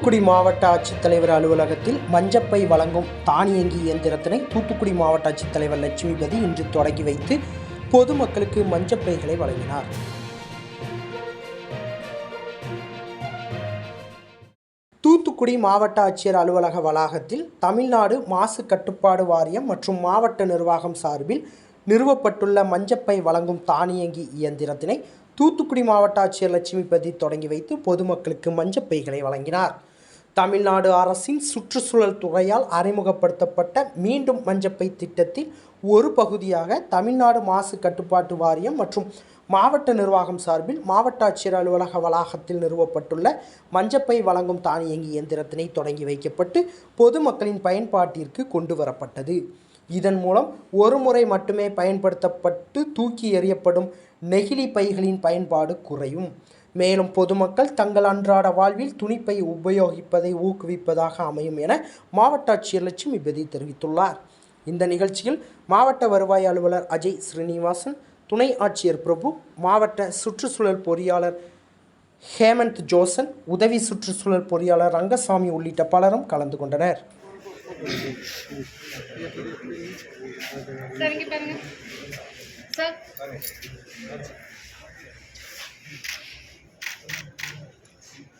தூத்துக்குடி மாவட்ட ஆட்சித்தலைவர் அலுவலகத்தில் மஞ்சப்பை வழங்கும் தானியங்கி இயந்திரத்தினை தூத்துக்குடி மாவட்ட ஆட்சித்தலைவர் லட்சுமிபதி இன்று தொடங்கி வைத்து பொதுமக்களுக்கு மஞ்சப்பைகளை வழங்கினார். தூத்துக்குடி மாவட்ட ஆட்சியர் அலுவலக வளாகத்தில் தமிழ்நாடு மாசு கட்டுப்பாடு வாரியம் மற்றும் மாவட்ட நிர்வாகம் சார்பில் நிறுவப்பட்டுள்ள மஞ்சப்பை வழங்கும் தானியங்கி இயந்திரத்தினை தூத்துக்குடி மாவட்ட ஆட்சியர் லட்சுமிபதி தொடங்கி வைத்து பொதுமக்களுக்கு மஞ்சப்பைகளை வழங்கினார். தமிழ்நாடு அரசின் சுற்றுச்சூழல் துறையால் அறிமுகப்படுத்தப்பட்ட மீண்டும் மஞ்சப்பை திட்டத்தில் ஒரு பகுதியாக தமிழ்நாடு மாசு கட்டுப்பாட்டு வாரியம் மற்றும் மாவட்ட நிர்வாகம் சார்பில் மாவட்ட ஆட்சியர் அலுவலக வளாகத்தில் நிறுவப்பட்டுள்ள மஞ்சப்பை வழங்கும் தானியங்கி இயந்திரத்தினை தொடங்கி வைக்கப்பட்டு பொதுமக்களின் பயன்பாட்டிற்கு கொண்டு வரப்பட்டது. இதன் மூலம் ஒரு முறை மட்டுமே பயன்படுத்தப்பட்டு தூக்கி எறியப்படும் நெகிழி பைகளின் பயன்பாடு குறையும். மேலும் பொதுமக்கள் தங்கள் அன்றாட வாழ்வில் துணிப்பை உபயோகிப்பதை ஊக்குவிப்பதாக அமையும் என மாவட்ட ஆட்சியர் லட்சுமி பதி தெரிவித்துள்ளார். இந்த நிகழ்ச்சியில் மாவட்ட வருவாய் அலுவலர் அஜய் ஸ்ரீனிவாசன் துணை ஆட்சியர் பிரபு மாவட்ட சுற்றுச்சூழல் பொறியாளர் ஹேமந்த் ஜோசன் உதவி சுற்றுச்சூழல் பொறியாளர் ரங்கசாமி உள்ளிட்ட பலரும் கலந்து கொண்டனர். சார்.